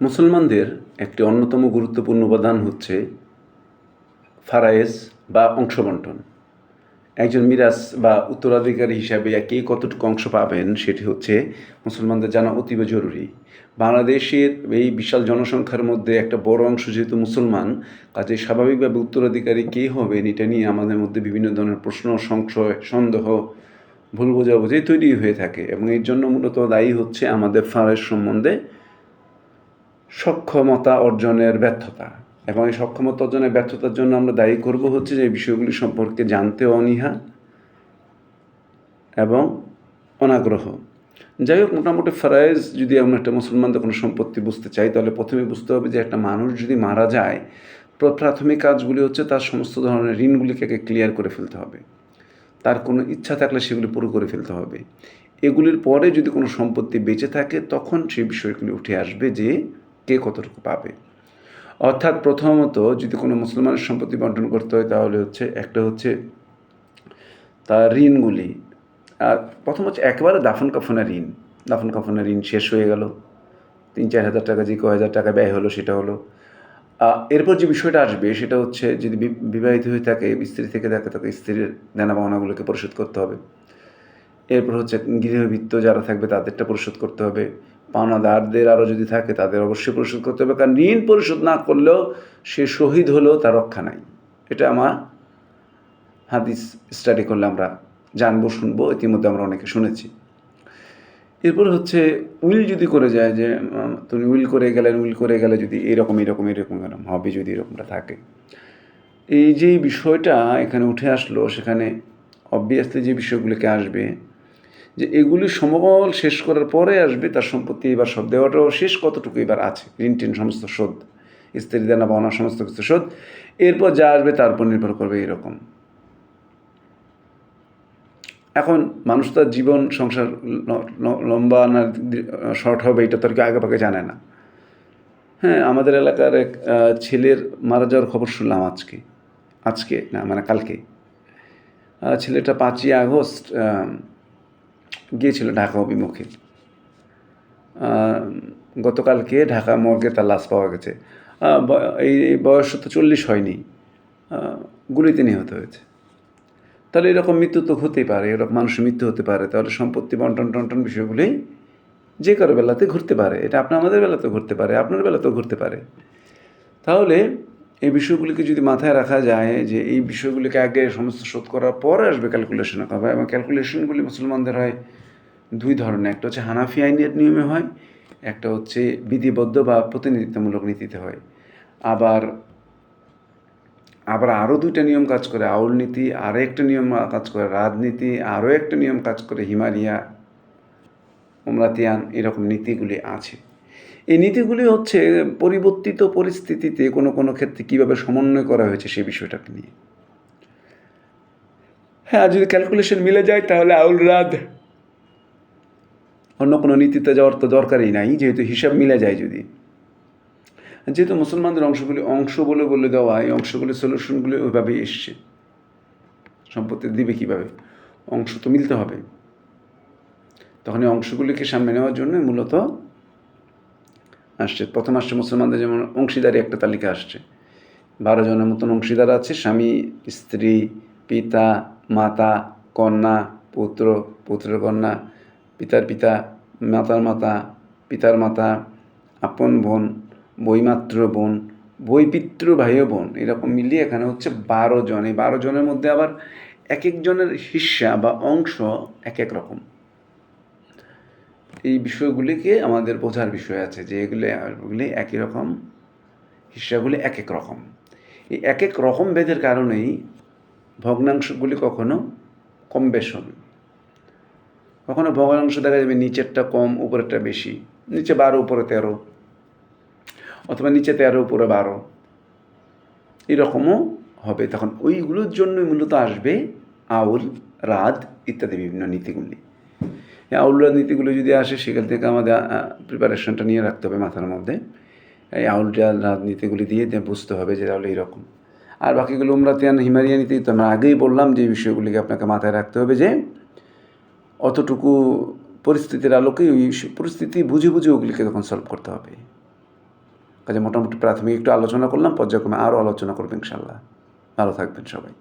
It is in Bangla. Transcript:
মুসলমানদের একটি অন্যতম গুরুত্বপূর্ণ উপাদান হচ্ছে ফারায়েজ বা অংশ বন্টন একজন মিরাজ বা উত্তরাধিকারী হিসাবে কে কতটুকু অংশ পাবেন সেটি হচ্ছে মুসলমানদের জানা অতীব জরুরি। বাংলাদেশের এই বিশাল জনসংখ্যার মধ্যে একটা বড় অংশ যেহেতু মুসলমান, কাজে স্বাভাবিকভাবে উত্তরাধিকারী কে হবেন এটা নিয়ে আমাদের মধ্যে বিভিন্ন ধরনের প্রশ্ন, সংশয়, সন্দেহ, ভুল বোঝাবুঝি তৈরি হয়ে থাকে এবং এর জন্য মূলত দায়ী হচ্ছে আমাদের ফারায়েজ সম্বন্ধে সক্ষমতা অর্জনের ব্যর্থতা। এবং এই সক্ষমতা অর্জনের ব্যর্থতার জন্য আমরা দায়ী করব হচ্ছে যে এই বিষয়গুলি সম্পর্কে জানতে অনীহা এবং অনাগ্রহ। যাই হোক, মোটামুটি ফরাইজ যদি আমরা একটা মুসলমানদের কোনো সম্পত্তি বুঝতে চাই, তাহলে প্রথমে বুঝতে হবে যে একটা মানুষ যদি মারা যায়, প্র- প্রাথমিক কাজগুলি হচ্ছে তার সমস্ত ধরনের ঋণগুলিকে আগে ক্লিয়ার করে ফেলতে হবে। তার কোনো ইচ্ছা থাকলে সেগুলি পুরো করে ফেলতে হবে। এগুলির পরে যদি কোনো সম্পত্তি বেঁচে থাকে, তখন সেই বিষয়গুলি উঠে আসবে যে কে কতটুকু পাবে? অর্থাৎ প্রথমত যদি কোনো মুসলমানের সম্পত্তি বন্টন করতে হয়, তাহলে হচ্ছে একটা হচ্ছে তার ঋণগুলি। আর প্রথম হচ্ছে একেবারে দাফন কাফনের ঋণ। দাফন কাফনের ঋণ শেষ হয়ে গেল। তিন, চার হাজার টাকা যে ক হাজার টাকা ব্যয় হলো, সেটা হলো। এরপর যে বিষয়টা আসবে, সেটা হচ্ছে যদি বিবাহিত হয়ে থাকে, স্ত্রী থেকে থাকে, তাকে স্ত্রীর দেনা পাওনাগুলোকে পরিশোধ করতে হবে। এরপর হচ্ছে গৃহবৃত্ত যারা থাকবে, তাদেরটা পরিশোধ করতে হবে। পাওনাদারদের আরও যদি থাকে, তাদের অবশ্যই পরিশোধ করতে হবে। কারণ ঋণ পরিশোধ না করলেও সে শহীদ হলেও তার রক্ষা নাই। এটা আমার হাদিস স্টাডি করলে আমরা জানব, শুনব। ইতিমধ্যে আমরা অনেকে শুনেছি। এরপর হচ্ছে, উইল যদি করে যায় যে তুমি উইল করে গেলেন উইল করে গেলে যদি এরকম এরকম এরকম এরকম হবে, যদি এরকমটা থাকে। এই যে বিষয়টা এখানে উঠে আসলো, সেখানে অবভিয়াসলি যে বিষয়গুলিকে আসবে যে এগুলি সমবল শেষ করার পরে আসবে তার সম্পত্তি এবার সব দেওয়াটাও শেষ, কতটুকু এবার আছে? ঋণ টিন সমস্ত শোধ, স্ত্রী দেনা পাওনা সমস্ত কিছু শোধ, এরপর যা আসবে তার উপর নির্ভর করবে এরকম। এখন মানুষ তার জীবন, সংসার লম্বা না, শর্ট হবে, এটা তো আর কি আগে পাকে জানে না। হ্যাঁ আমাদের এলাকার এক ছেলের মারা যাওয়ার খবর শুনলাম আজকে। আজকে না মানে কালকে। ছেলেটা পাঁচই আগস্ট গিয়েছিল ঢাকা অভিমুখে। গতকালকে ঢাকা মর্গে তার লাশ পাওয়া গেছে। এই বয়স তো চল্লিশ হয়নি। গুলিতে নিহত হয়েছে। তাহলে এরকম মৃত্যু তো হতেই পারে, এরকম মানুষের মৃত্যু হতে পারে। তাহলে সম্পত্তি বন্টন টন্টন বিষয়গুলি যে কারও বেলাতে ঘুরতে পারে। এটা আপনার আমাদের বেলাতেও ঘুরতে পারে, আপনার বেলাতেও ঘুরতে পারে। তাহলে এই বিষয়গুলিকে যদি মাথায় রাখা যায় যে এই বিষয়গুলিকে আগে সমস্ত শোধ করার পরে আসবে ক্যালকুলেশন হবে এবং ক্যালকুলেশনগুলি মুসলমানদের হয় দুই ধরনের, একটা হচ্ছে হানাফি আইনের নিয়মে হয়, একটা হচ্ছে বিধিবদ্ধ বা প্রতিনিধিত্বমূলক নীতিতে হয়। আবার আবার আরও দুইটা নিয়ম কাজ করে, আউল নীতি আরও একটা নিয়ম কাজ করে রাজনীতি আরও একটা নিয়ম কাজ করে হিমারিয়া উমরাতিয়ান, এরকম নীতিগুলি আছে। এই নীতিগুলি হচ্ছে পরিবর্তিত পরিস্থিতিতে কোনো কোনো ক্ষেত্রে কীভাবে সমন্বয় করা হয়েছে সেই বিষয়টাকে নিয়ে। হ্যাঁ যদি ক্যালকুলেশন মিলে যায়, তাহলে আউল রাদ। অন্য কোনো নীতিতে যাওয়ার তো দরকারই নাই, যেহেতু হিসাব মিলে যায় যদি। যেহেতু মুসলমানদের অংশগুলি অংশ বলে বলে দেওয়া, এই অংশগুলি সলিউশনগুলি ওইভাবেই এসছে। সম্পত্তি দিবে কীভাবে? অংশ তো মিলতে হবে। তখন এই অংশগুলিকে সামনে নেওয়ার জন্য মূলত আসছে। প্রথম আসছে মুসলমানদের যেমন অংশীদারি একটা তালিকা আসছে। বারো জনের মতন অংশীদার আছে, স্বামী, স্ত্রী, পিতা, মাতা, কন্যা, পুত্র, পুত্রের কন্যা, পিতার পিতা, মাতার মাতা, পিতার মাতা, আপন বোন বইমাত্র বোন বইপিত্র ভাই ও বোন, এরকম মিলিয়ে এখানে হচ্ছে বারো জন। এই বারো জনের মধ্যে আবার এক একজনের হিস্সা বা অংশ এক এক রকম। এই বিষয়গুলিকে আমাদের বোঝার বিষয় আছে যে এগুলি একই রকম হিস্সাগুলি এক এক রকম। এই এক এক রকম ভেদের কারণেই ভগ্নাংশগুলি কখনো কম বেশ হবে। কখনো ভগ্নাংশ দেখা যাবে নিচেরটা কম, উপরেরটা বেশি, নিচে বারো, উপরে তেরো, অথবা নিচে তেরো, উপরে বারো। এরকমও হবে। তখন ওইগুলোর জন্যই মূলত আসবে আউল রাত ইত্যাদি বিভিন্ন নীতিগুলি। এই আউল রাত নীতিগুলো যদি আসে, সেখান থেকে আমাদের প্রিপারেশনটা নিয়ে রাখতে হবে মাথার মধ্যে। এই আউল রাত নীতিগুলি দিয়ে বুঝতে হবে যে তাহলে এইরকম আর বাকিগুলো উমরাতিয়ান, হিমারিয়া নীতি, তো আমরা আগেই বললাম যে বিষয়গুলিকে আপনাকে মাথায় রাখতে হবে যে অতটুকু পরিস্থিতির আলোকে ওই পরিস্থিতি বুঝে বুঝে ওগুলিকে তখন সলভ করতে হবে। কাজে মোটামুটি প্রাথমিক একটু আলোচনা করলাম, পর্যায়ক্রমে আরও আলোচনা করবেন ইনশাল্লাহ ভালো থাকবেন সবাই।